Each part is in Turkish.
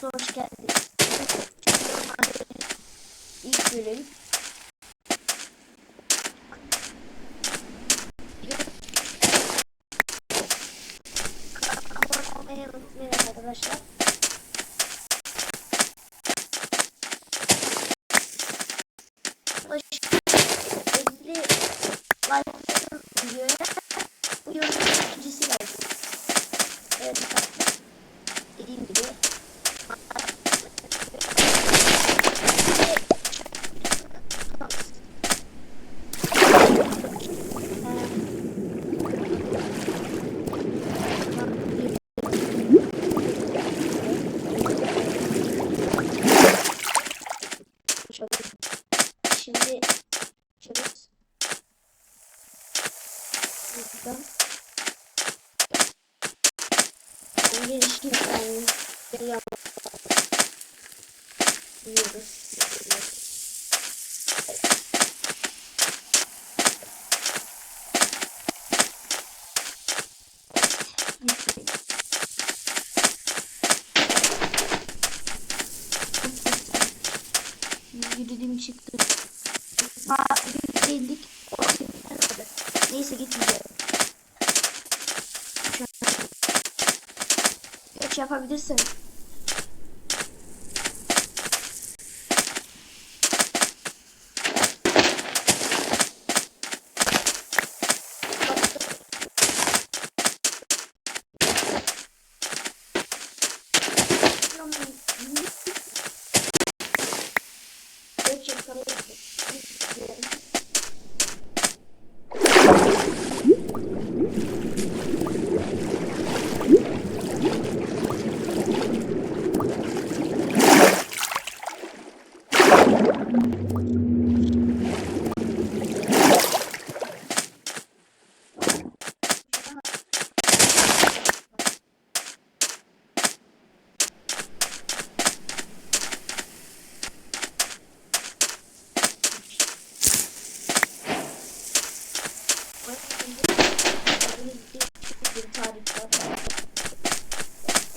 Kanalımıza hoş geldiniz. İlk bölüm. Abone olmayı unutmayın arkadaşlar. Yürüdüğüm çıktı. Aa, değildik. Neyse gitmeyeceğim. Geç yapabilirsin. Geç yapabilirsin.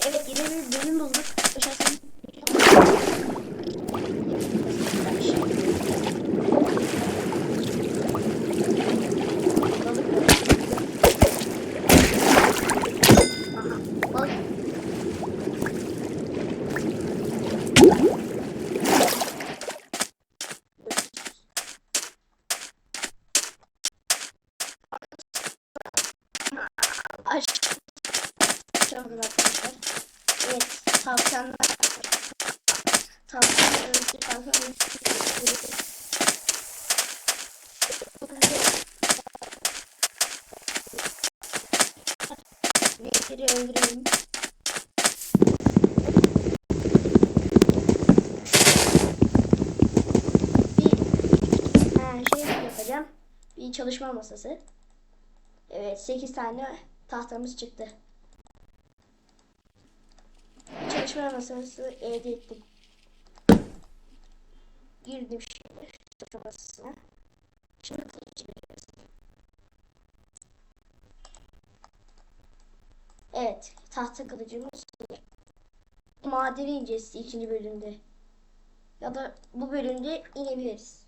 Evet yine bir bölüm bulduk. Yaşasın. Aha, balık. Aç. Açamadım arkadaşlar. Evet, tavşanlar. Tavşanlar öldü, tavşanlar öldü. Nehri öldürelim. Şey çalışma masası. Evet 8 tane tahtamız çıktı. Çalışma masası elde ettim. Girdim şimdi çalışma masasına. Şimdi kılıcı veriyoruz. Evet tahta kılıcımız madeni ineceğiz ikinci bölümde. Ya da bu bölümde inebiliriz.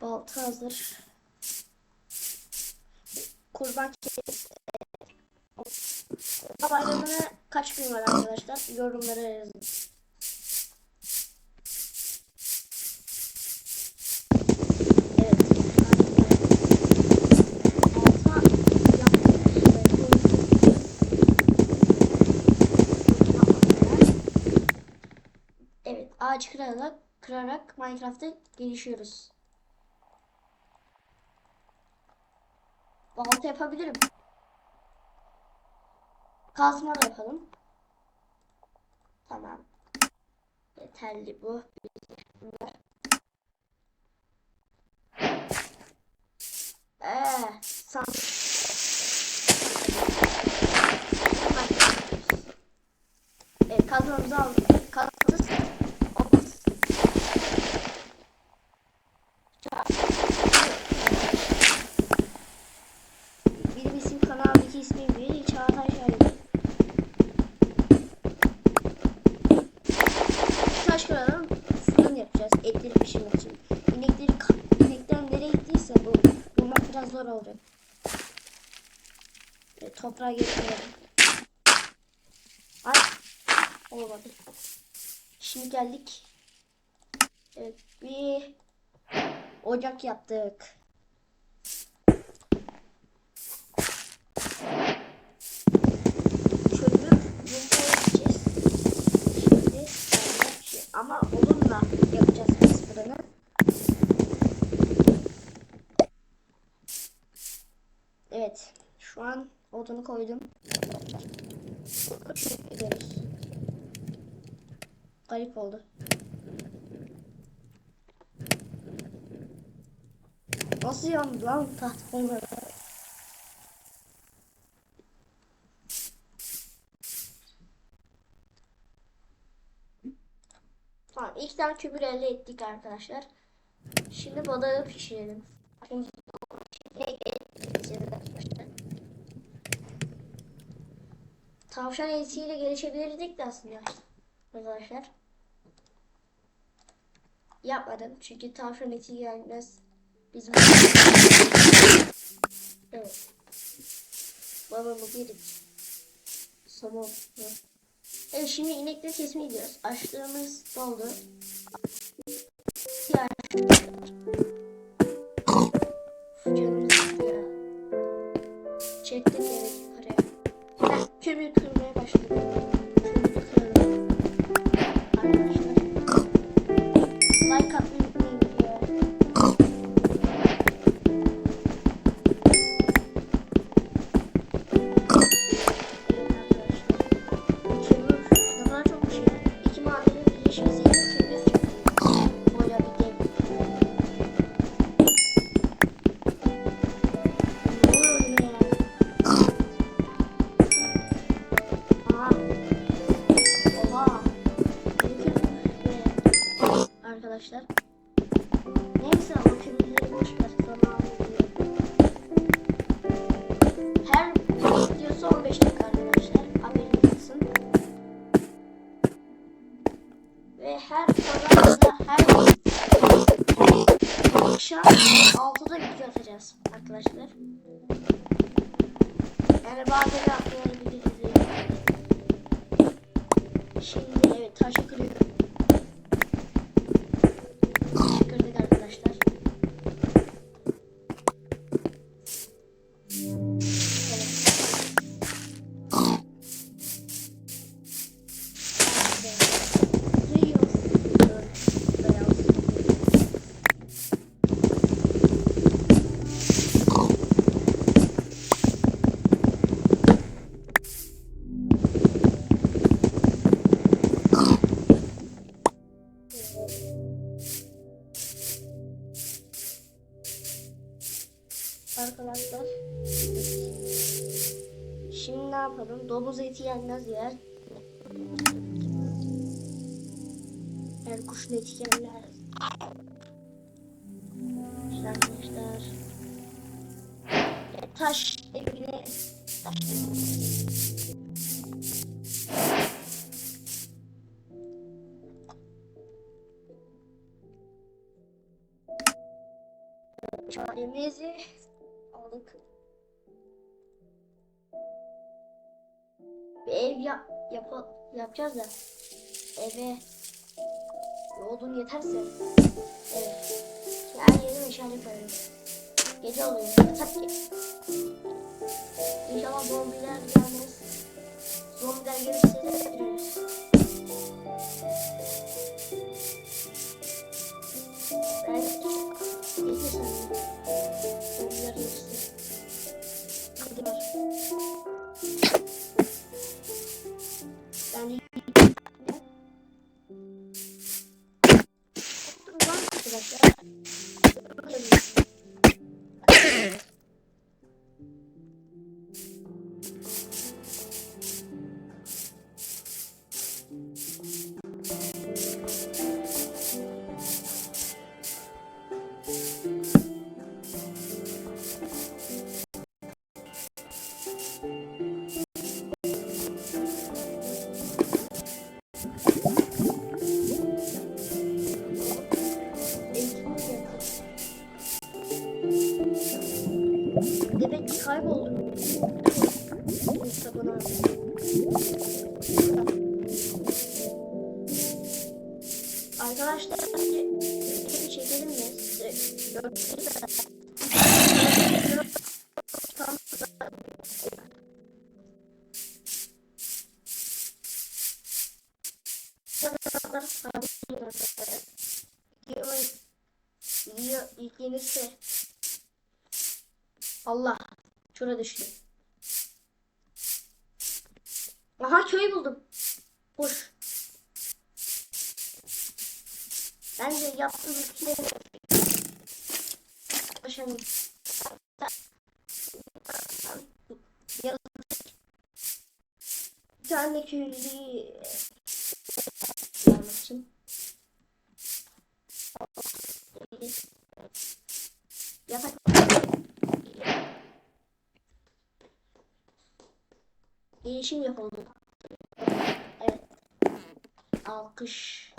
Balta hazır. Kurban kes. Bayramına kaç gün var arkadaşlar? Yorumlara yazın. Ağaç kırarak, kırarak Minecraft'ta gelişiyoruz. Balta yapabilirim. Kazma da yapalım. Tamam. Yeterli bu. Eee, san. Evet, kazmamızı aldık. Kazmamız zor olacak. E, toprağa getirelim. Ay. Olmadı. Şimdi geldik. Evet, bir ocak yaptık. Çölü yumurtaya gideceğiz. Şimdi yani şey, ama odunla yapacağız biz fırını. Evet, şu an odunu koydum. Gidiyoruz. Garip oldu. Nasıl yandı lan taht? Tamam ilk tane kömür elde ettik arkadaşlar. Şimdi balığı pişirelim. Şimdi arkadaşlar. Tavşan etiyle gelişebilirdik de aslında arkadaşlar. Yapmadım çünkü tavşan eti gelmez. Bizim Evet. Babamı bir somon. Evet şimdi inekleri kesmeye gidiyoruz. Açlığımız doldu. Ya. Arkadaşlar. Neyse ama kömürleri boş ver. Zamanı değil. Her videosu 15 dakika arkadaşlar. Haberiniz olsun. Ve her pazarda her akşam 6'da video atacağız arkadaşlar. Yani bazen atlayabiliriz. Domuz eti yenmez yer. Yani kuşun eti yerler. İşte arkadaşlar. Taş evine taş Çaremizi aldık. Bir ev yap, yap yapacağız da eve odun yeterse evet. Her yeri meşale koyalım. Gece oluyor. Yatak ki. İnşallah zombiler gelmez. Zombiler gelirse de gireriz. Video, video yüklenirse Allah şuraya düştü. Aha köy buldum. Hoş. Bence yaptığım ülkeleri başarılı. Bir tane köylü için. Yatak. Gelişim yapıldı. Evet. Alkış.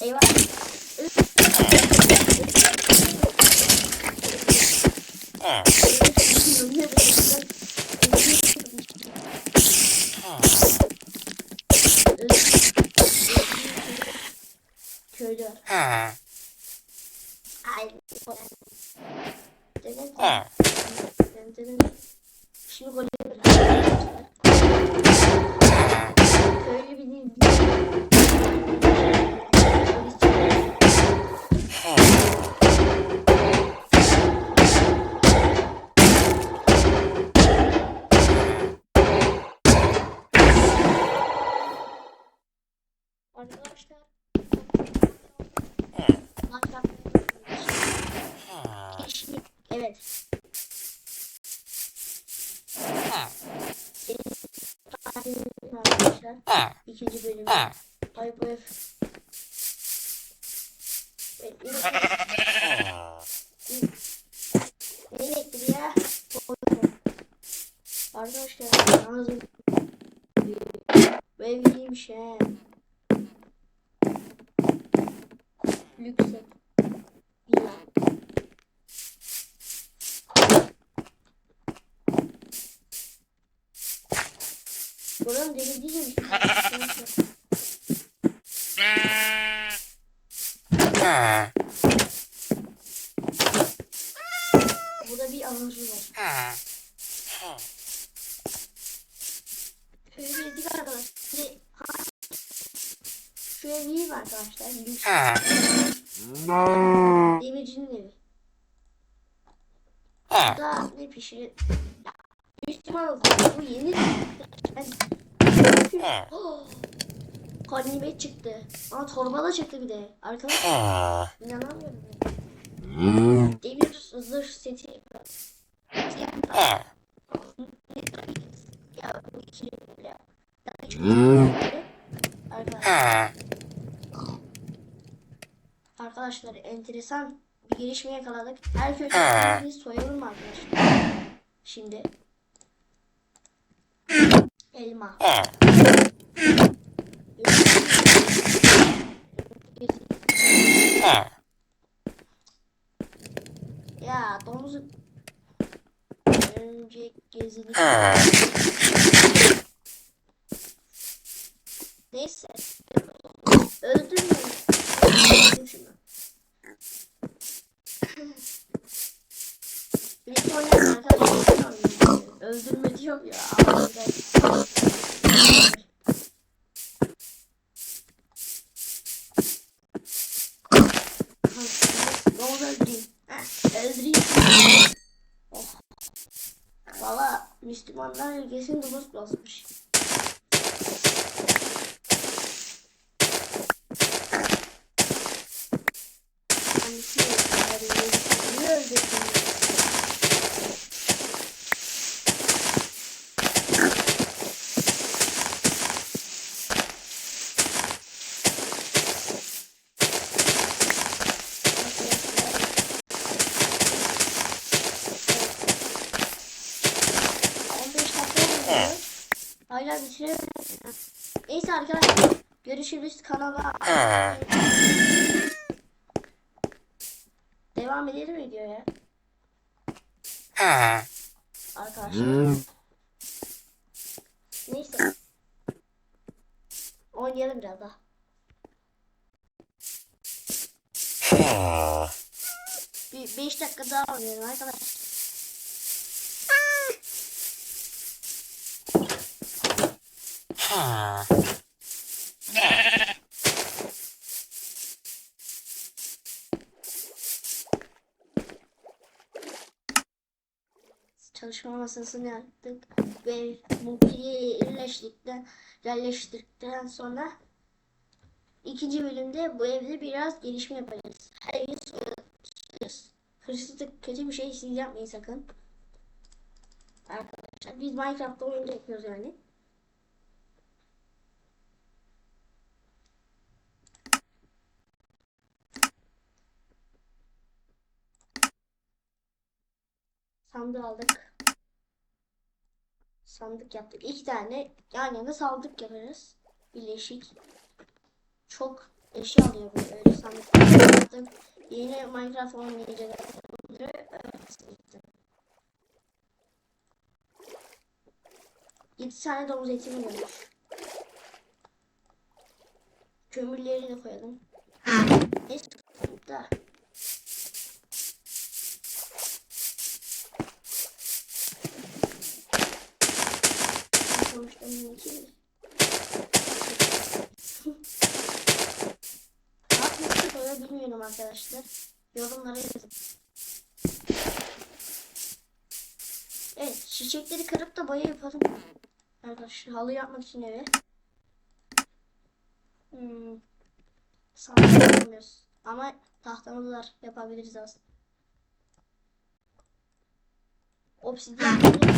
Eyvah. Ay. Denen- denen- denen- Şimdi gol yapıyoruz. Köylü bir değil. Evet. Arkadaşlar. İkinci bölüm. Ay bu ev. Ne elektriği ya? Arkadaşlar yalnız bu ev iyiymiş he. Yüksek. Buranın deli değilmiş. Burada bir alıcı var. Şöyle bir dik arkadaşlar. Ev iyi mi arkadaşlar? Demircinin evi. Burada ne pişirir? Oldu. Bu yeni. Ganimet çıktı. Aa torba da çıktı bir de. Arkadaşlar inanamıyorum. ben. Demir zırh seti. Ya bu ikili ya. Arkadaşlar. Arkadaşlar enteresan bir gelişme yakaladık. Her bir soyalım arkadaşlar? Şimdi. Elma. Ya domuzu önce gezilik. Öldüreyim. Oh. Valla Müslümanlar ülkesini domuz basmış. Hala bitiremedim. Neyse arkadaşlar. Görüşürüz kanala. devam edelim mi diyor ya? Arkadaşlar. Hmm. Neyse. Oynayalım biraz daha. Bir 5 dakika daha oynayalım arkadaşlar. Çalışma masasını yaptık ve mobilya yerleştirdikten, yerleştirdikten sonra ikinci bölümde bu evde biraz gelişme yapacağız. Her evi soyacağız. Hırsızlık kötü bir şey siz yapmayın sakın. Arkadaşlar biz Minecraft'ta oyun yapıyoruz yani. Sandığı aldık. Sandık yaptık. İki tane yan yana sandık yaparız. Birleşik. Çok eşya alıyor bu öyle sandık yaptım. Yeni Minecraft oynayacağız. Evet. 7 tane domuz etini görmüş. Kömürleri de koyalım. Neyse da. Nasıl koyuyor bilmiyorum arkadaşlar. Yorumlara yazın. Evet çiçekleri kırıp da boya yapalım. Arkadaşlar halı yapmak için eve. Hmm. Sandık yapamıyoruz. Ama tahtamız var. Yapabiliriz aslında. Obsidyen buldum.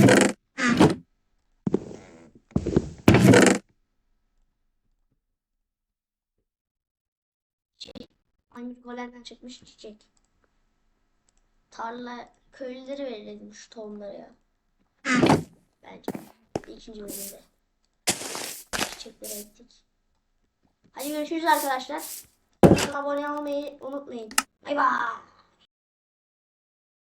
Şey, hangi golemden çıkmış çiçek. Tarla köylülere verelim şu tohumları ya. Bence. ikinci bölümde. Çiçekleri ektik. Hadi görüşürüz arkadaşlar. Abone olmayı unutmayın. Bay bay.